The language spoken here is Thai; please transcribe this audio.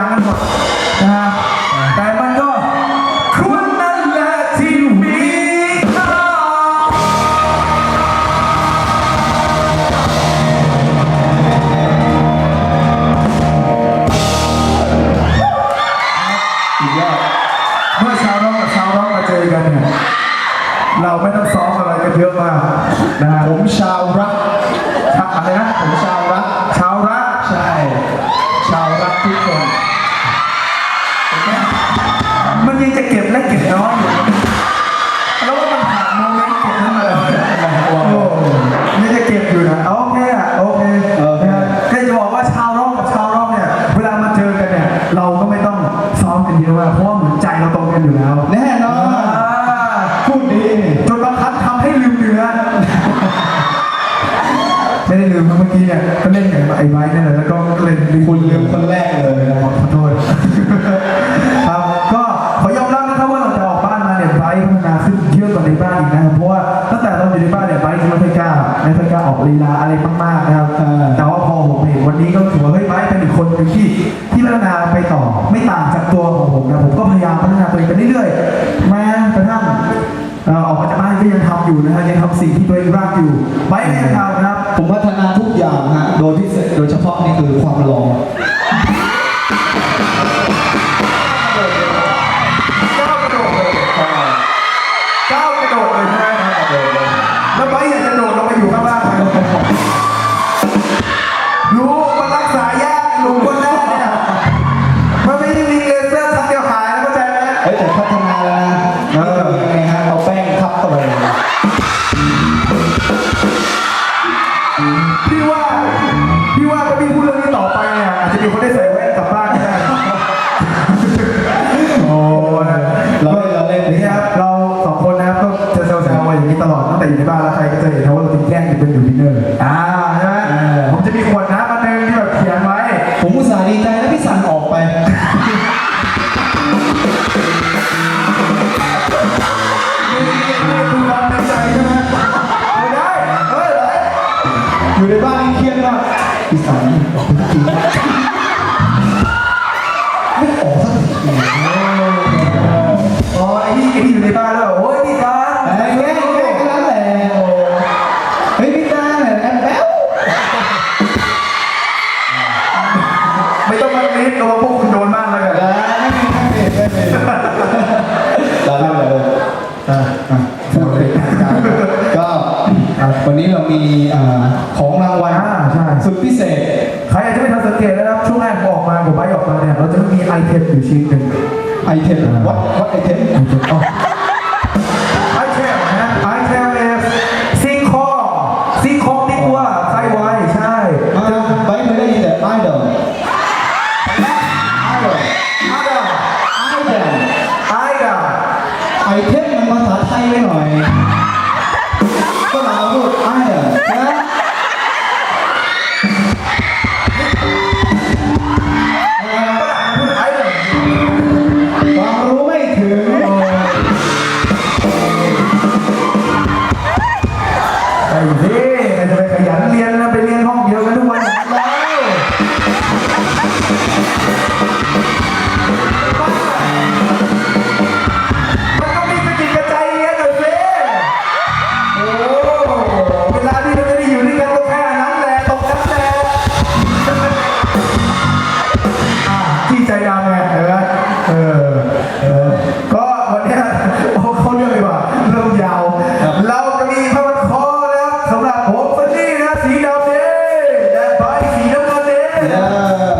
กันหมดนะฮะแต่มันก็คุณนั่นแหละที่มีค่าสุดยอดเมื่อชาวร้องกับชาวร้องมาเจอกันเนี่ยเราไม่ต้องซ้อมอะไรกันเยอะมากนะฮะผมชาวรัก ยังจะเก็บและเก็บน้อยอยู่แล้วว่ามันผ่านโมเมนต์เก็บนั้นมาแล้วโอ้ยังจะเก็บอยู่นะโอเคอะโอเคนะฮะแค่จะบอกว่าชาวร้องกับชาวร้องเนี่ย เวลามาเจอกันเนี่ย เราก็ไม่ต้องซ้อมกันเยอะมากเพราะว่าเหมือนใจเราตรงกันอยู่แล้ว แน่นอนพูดดีจนบางครั้งทำให้ลืมเนื้อไม่ได้ลืมนะเมื่อกี้เนี่ยก็เล่นกับไอ้ไม้เนี่ยแหละแล้วก็เล่นลืมคุณลืมคนแรกเลยนะขอโทษ เยอะกว่าในบ้านอีกนะครับเพราะว่าตั้งแต่เราอยู่ในบ้านเนี่ยไบค์จะไม่ค่อยกล้าไม่ค่อยกล้าออกลีลาอะไรมากๆนะครับเออแต่ว่าพอผมเห็นวันนี้ก็ถือว่าเฮ้ยไบค์เป็นอีกคนหนึ่งที่ที่พัฒนาไปต่อไม่ต่างจากตัวของผมนะผมก็พยายามพัฒนาตัวเองไปเรื่อยๆแม้กระทั่งเอ่อออกมาจากบ้านก็ยังทำอยู่นะฮะยังทำสิ่งที่ตัวเองรักอยู่ไบค์ก็ยังทำนะครับ ผมพัฒนาทุกอย่างฮะโดยพิเศษโดยเฉพาะนี่คือความหล่อก้ อยากจะโดดลงไปอยู่ข้างล่างไหมรู้มันรักษายากหลุมคนแรกเนี่ยมันไม่ได้มีเลเซอร์ทำเดียวหายนะเข้าใจไหมเฮ้ยแต่พัฒนาแล้วนะเออนี่คือยังไงฮะเอาแป้งทับเข้าไปพี่ว่าพี่ว่าถ้าพี่พูดเรื่องนี้ต่อไปเนี่ยอาจจะมีคนได้ใส่ พี่สันออกไปทีไม่ออกสักทีอ๋อไอ้ที่ไอ้ที่อยู่ในบ้านแล้วโอ้ยพี่ตาอะไรแง่แง่แค่นั้นแหละเฮ้ยพี่ตาเนี่ยแอบแบ๊วไม่ต้องมาลิสต์ตัวพวกคุณโดนบ้างแล้วกัน สุดพิเศษ ใครอาจจะไม่ทันสังเกตนะครับ ช่วงแรกผมออกมาผมไปออกมาเนี่ย เราจะไม่มีไอเทมอยู่ชิ้นหนึ่งไอเทมวัดวัดไอเทมอ๋อไอเทมนะไอเทมเอฟซิงคอซิงคอติดตัวไซไวใช่อ่าไปไม่ได้ยินแต่ไอเดลไอเดลอาดาไอเดลไอดาไอเทมมันภาษาไทยไปหน่อย ยามไงเห็นไหมเออเออก็วันเนี้ยโอ้เขาเรื่องเลยว่าเริ่มยาว เราจะมีพระมันคอแล้วสำหรับผมฟันนี่นะสีดำเด้และใบสีน้ำเงินเด้ เออ